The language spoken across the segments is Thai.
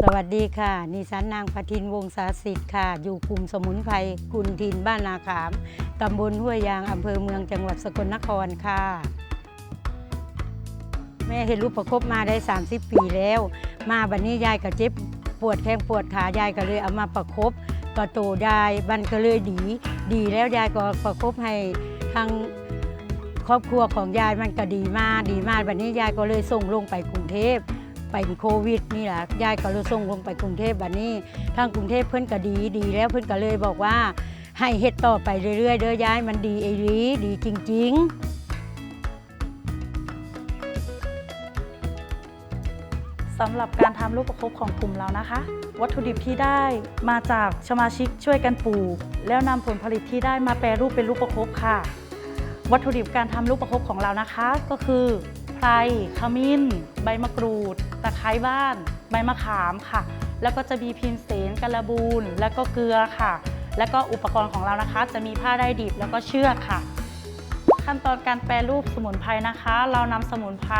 สวัสดีค่ะนิสันนางพทินวงศาสิทธิ์ค่ะ อยู่กลุ่มสมุนไพรคุณทินบ้านนาขาม ตำบลห้วยยาง อำเภอเมืองจังหวัดสกลนครค่ะ แม่เห็นรูปประคบมาได้ 30 ปีแล้ว มาบัดนนี้ยายก็เจ็บปวดแข้งปวดขายายก็เลยเอามาประคบก็โตยายมันก็เลยดี ดีแล้วยายก็ประคบให้ทางครอบครัวของยายมันก็ดีมากดีมากบัดนนี้ยายก็เลยส่งลงไปกรุงเทพ เป็นโควิดนี่แหละยายก็เลยส่งลงไปกรุงเทพบัดนี้ทางกรุงเทพเพิ่อนก็ดีดีแล้วเพิ่อนก็เลยบอกว่า ให้เฮ็ดต่อไปเรื่อยๆเด้อยายมันดีไอ้ลีดีจริง ๆสำหรับการทำลูกประคบของกลุ่มเรานะคะ วัตถุดิบที่ได้มาจากสมาชิกช่วยกันปลูก แล้วนำผลผลิตที่ได้มาแปรรูปเป็นลูกประคบค่ะ วัตถุดิบการทำลูกประคบของเรานะคะ ก็คือ ไพรขมิ้น ใบมะกรูด ตะไคร้บ้าน ใบมะขามค่ะ แล้วก็จะมีพิมเสนกระบูนแล้วก็เกลือค่ะ แล้วก็อุปกรณ์ของเรานะคะ จะมีผ้าได้ดิบแล้วก็เชือกค่ะ ขั้นตอนการแปรรูปสมุนไพรนะคะ เรานำสมุนไพร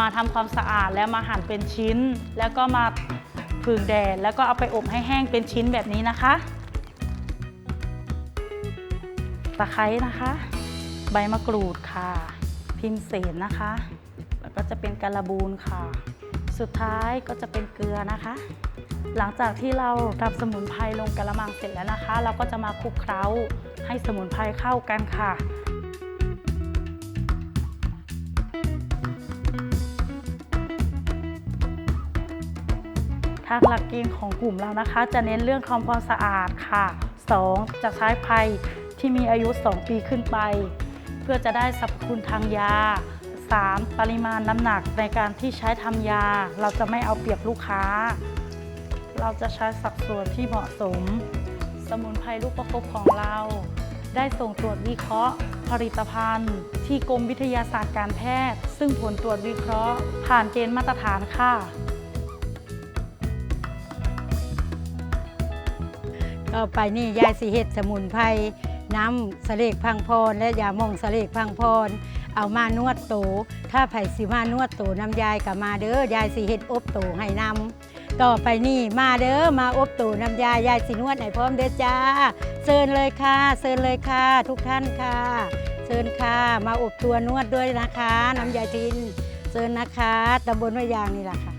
มาทำความสะอาดแล้วมาหั่นเป็นชิ้น แล้วก็มาผึ่งแดดแล้วก็เอาไปอบให้แห้งเป็นชิ้นแบบนี้นะคะ ตะไคร้นะคะ ใบมะกรูดค่ะ พิมเสนนะคะ จะเป็นการบูนค่ะ สุดท้ายก็จะเป็นเกลือนะคะ หลังจากที่เราทำสมุนไพรลงกระมังเสร็จแล้วนะคะ เราก็จะมาคลุกเคล้าให้สมุนไพรเข้ากันค่ะทางหลักเกณฑ์ของกลุ่มเรานะคะ จะเน้นเรื่องความความสะอาดค่ะ 2. จะใช้ไพรที่มีอายุ 2 ปีขึ้นไป เพื่อจะได้สรรพคุณทางยา 3. ปริมาณน้ำหนักในการที่ใช้ทำยา เราจะไม่เอาเปรียบลูกค้า เราจะใช้สัดส่วนที่เหมาะสม สมุนไพรลูกประคบของเรา ได้ส่งตรวจวิเคราะห์ ผลิตภัณฑ์ ที่กรมวิทยาศาสตร์การแพทย์ ซึ่งผลตรวจวิเคราะห์ ผ่านเกณฑ์มาตรฐานค่ะต่อไปนี่ยายสิเฮ็ดสมุนไพร น้ำสเลกพังพร และยาหมองสเลกพังพร เอามานวดโต ถ้าไผสิมานวดโตน้ำยายก็มาเด้อยายสิเฮ็ดอบโตให้นำต่อไปนี่มาเด้อมาอบโตน้ำยายยายสินวดให้พร้อมเด้อจ้าเชิญเลยค่ะเชิญเลยค่ะ ทุกท่านค่ะเชิญค่ะมาอบตัวนวดด้วยนะคะ น้ำยายทินเชิญนะคะตำบลห้วยยางนี่แหละค่ะ